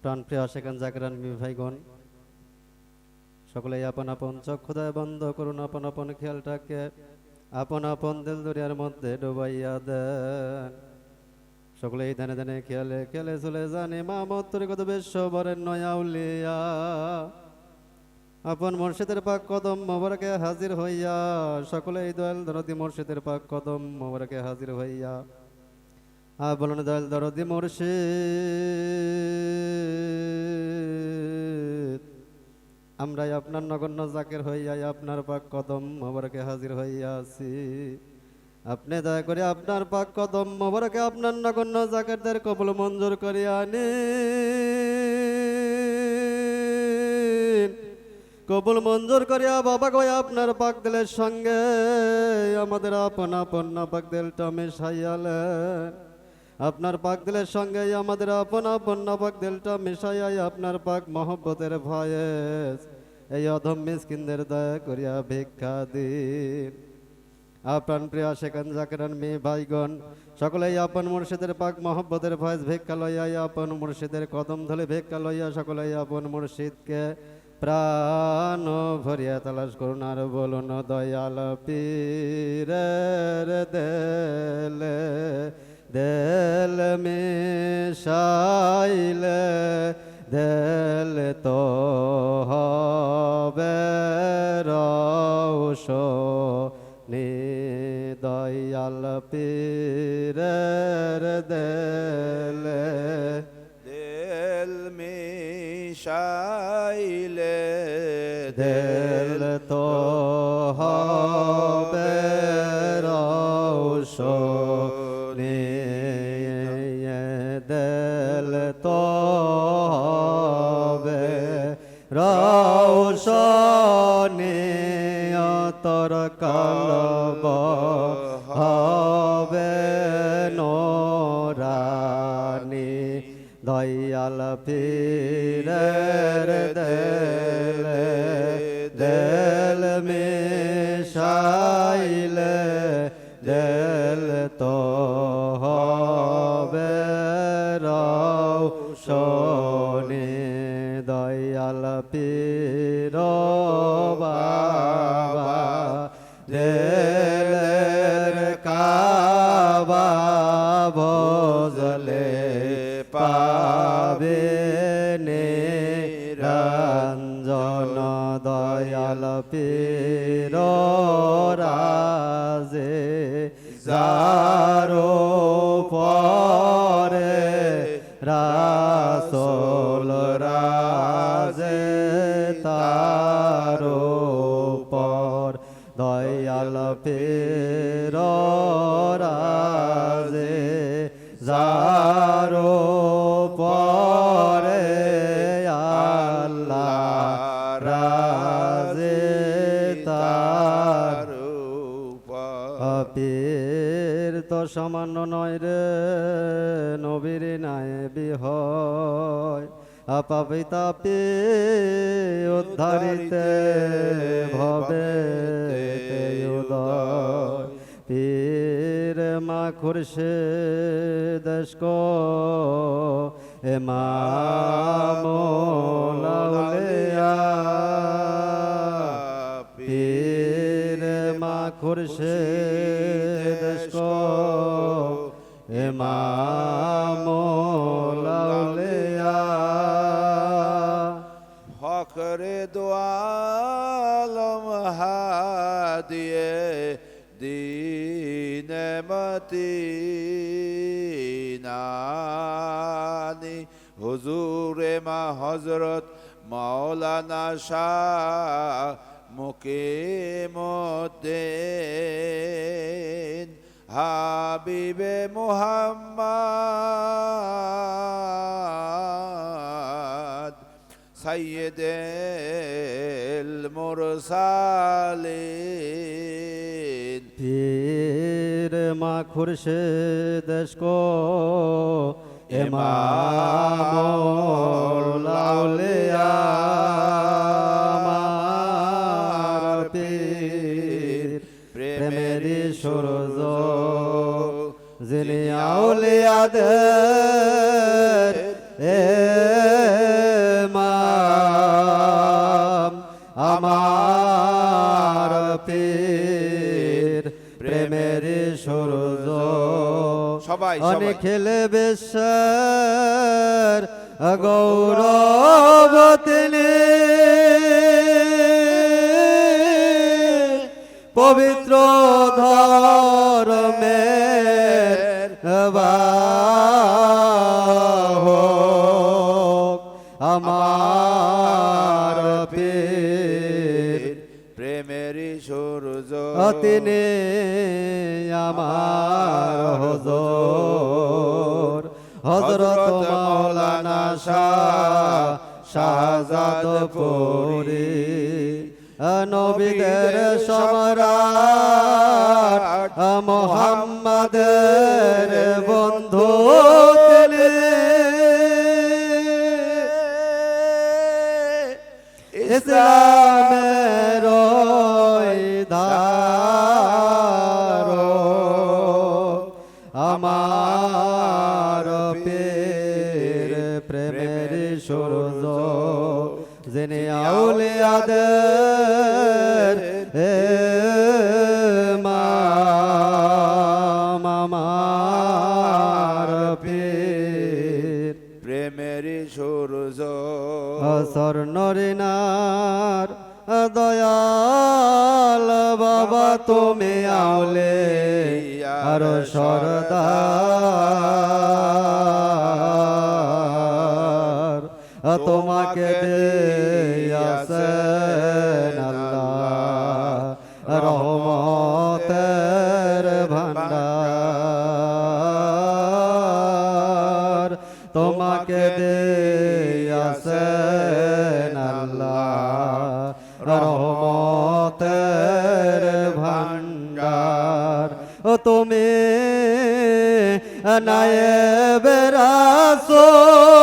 প্রাণ প্রিয় সেখান জাগরান ভাইগণ, সকলেই আপন আপন চক্ষুদয় বন্ধ করুন, আপন আপন খেয়ালটাকে আপন আপন দিল দরিয়ার মধ্যে ডুবাইয়া দেন। সকলেই ধানে ধানে খেয়ালে খেলে চলে জানে মা মত্তর কত বিশ্ব বরের নয়াউলিয়া আপন মুর্শিদের পাক কদম মোবারকে হাজির হইয়া, সকলেই দয়াল দরদি মুর্শিদের পাক কদম মোবারকে হাজির হইয়া। বলুন দয়াল দরদি মুর্শিদ। আমরাই আপনার নগণ্য জাকের হইয়া আপনার পাক কদম মোবারকে হাজির হইয়া আছি। আপনি দয়া করে আপনার পাক কদম মোবারকে আপনার নগণ্য জাকেরদের কবল মঞ্জুর করিয়া নিন কবুল মঞ্জুর করিয়া বাবা গয়া আপনার পাক দিলের সঙ্গে আমাদের আপন আপন পাক দিলটা মেশাইয়ালেন। আপনার পাক দিলের সঙ্গে আমাদের আপন আপন না পাক দিলটা মেশাইয়াই আপনার পাক মহব্বতের ভয়েস এই অধম মিসকিনদের দয়া করিয়া ভিক্ষা দিন। আপনার প্রিয় সেখান জাকেরান মেয়ে ভাইগণ, সকলেই আপন মুর্শিদের পাক মহব্বতের ভয়েস ভিক্ষা লইয়া আপন মুর্শিদের কদম ধলে ভিক্ষা লইয়া সকলেই আপন মুর্শিদকে প্রাণ ভরিয়া তালাশ করুন আর বলুন, দয়াল পীরের দেলে দেল মিশাইলে দেল তো হবে রৌশ নি দয়াল পীরের দেলে। দিল মিশাইলে দেল তো হবে অতর কলব হবে নোরানি, দয়াল পীরের দেলে দেল মে মিশাইলে দেল তো হবে রৌশনি দয়াল পীর কাবা ভজলে পাবে দয়াল রাজে যারো তো সামান্য নয় রে, নবীর নাই বিহয়। আপাবি তাপে উদ্ধারিতে ভবে উদয়। পীর মা খুরশে দশক এমামোলাউলিয়া পীর মা খুরশে দশক এমামোলাউলিয়া ফখরে দোয়ালম হাদিয়ে দিন মতিনানি হুজুরে মা হজরত মাওলানা শাহ মুকিমুদ্দিন হাবিবে মুহাম্মদ সাইয়েদেল মুরসালিন। পীর মা খুরশে দশক এমামোলাউলিয়া আমাদের আমার পীর প্রেমের সূর্য। সবাই অনেক খেলে বেশার গৌরব তিনি। পবিত্র ধর আমার সূর্য তিনি আমার হজর। হজরত মৌলানা শাহ শাহজাদ পুরি নবীদের সম্রাট মোহাম্মদের বন্ধু। ইসলামের ধার আমার পীর প্রেমের সূর্য জেনে আউলিয়াদের স্বর্ণরিনার দয়াল বাবা তুমি আউলে আর সরদার তোমাকে দিয়াছেন ভান্ডার। ও তুমি নায়েব রাসূল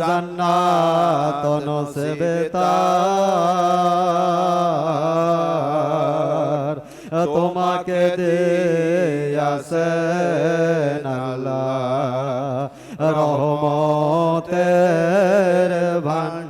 জান্নাত নসবে তার তোমাকে দিয়াছেন আল্লাহ। রহমতের ভান্ডার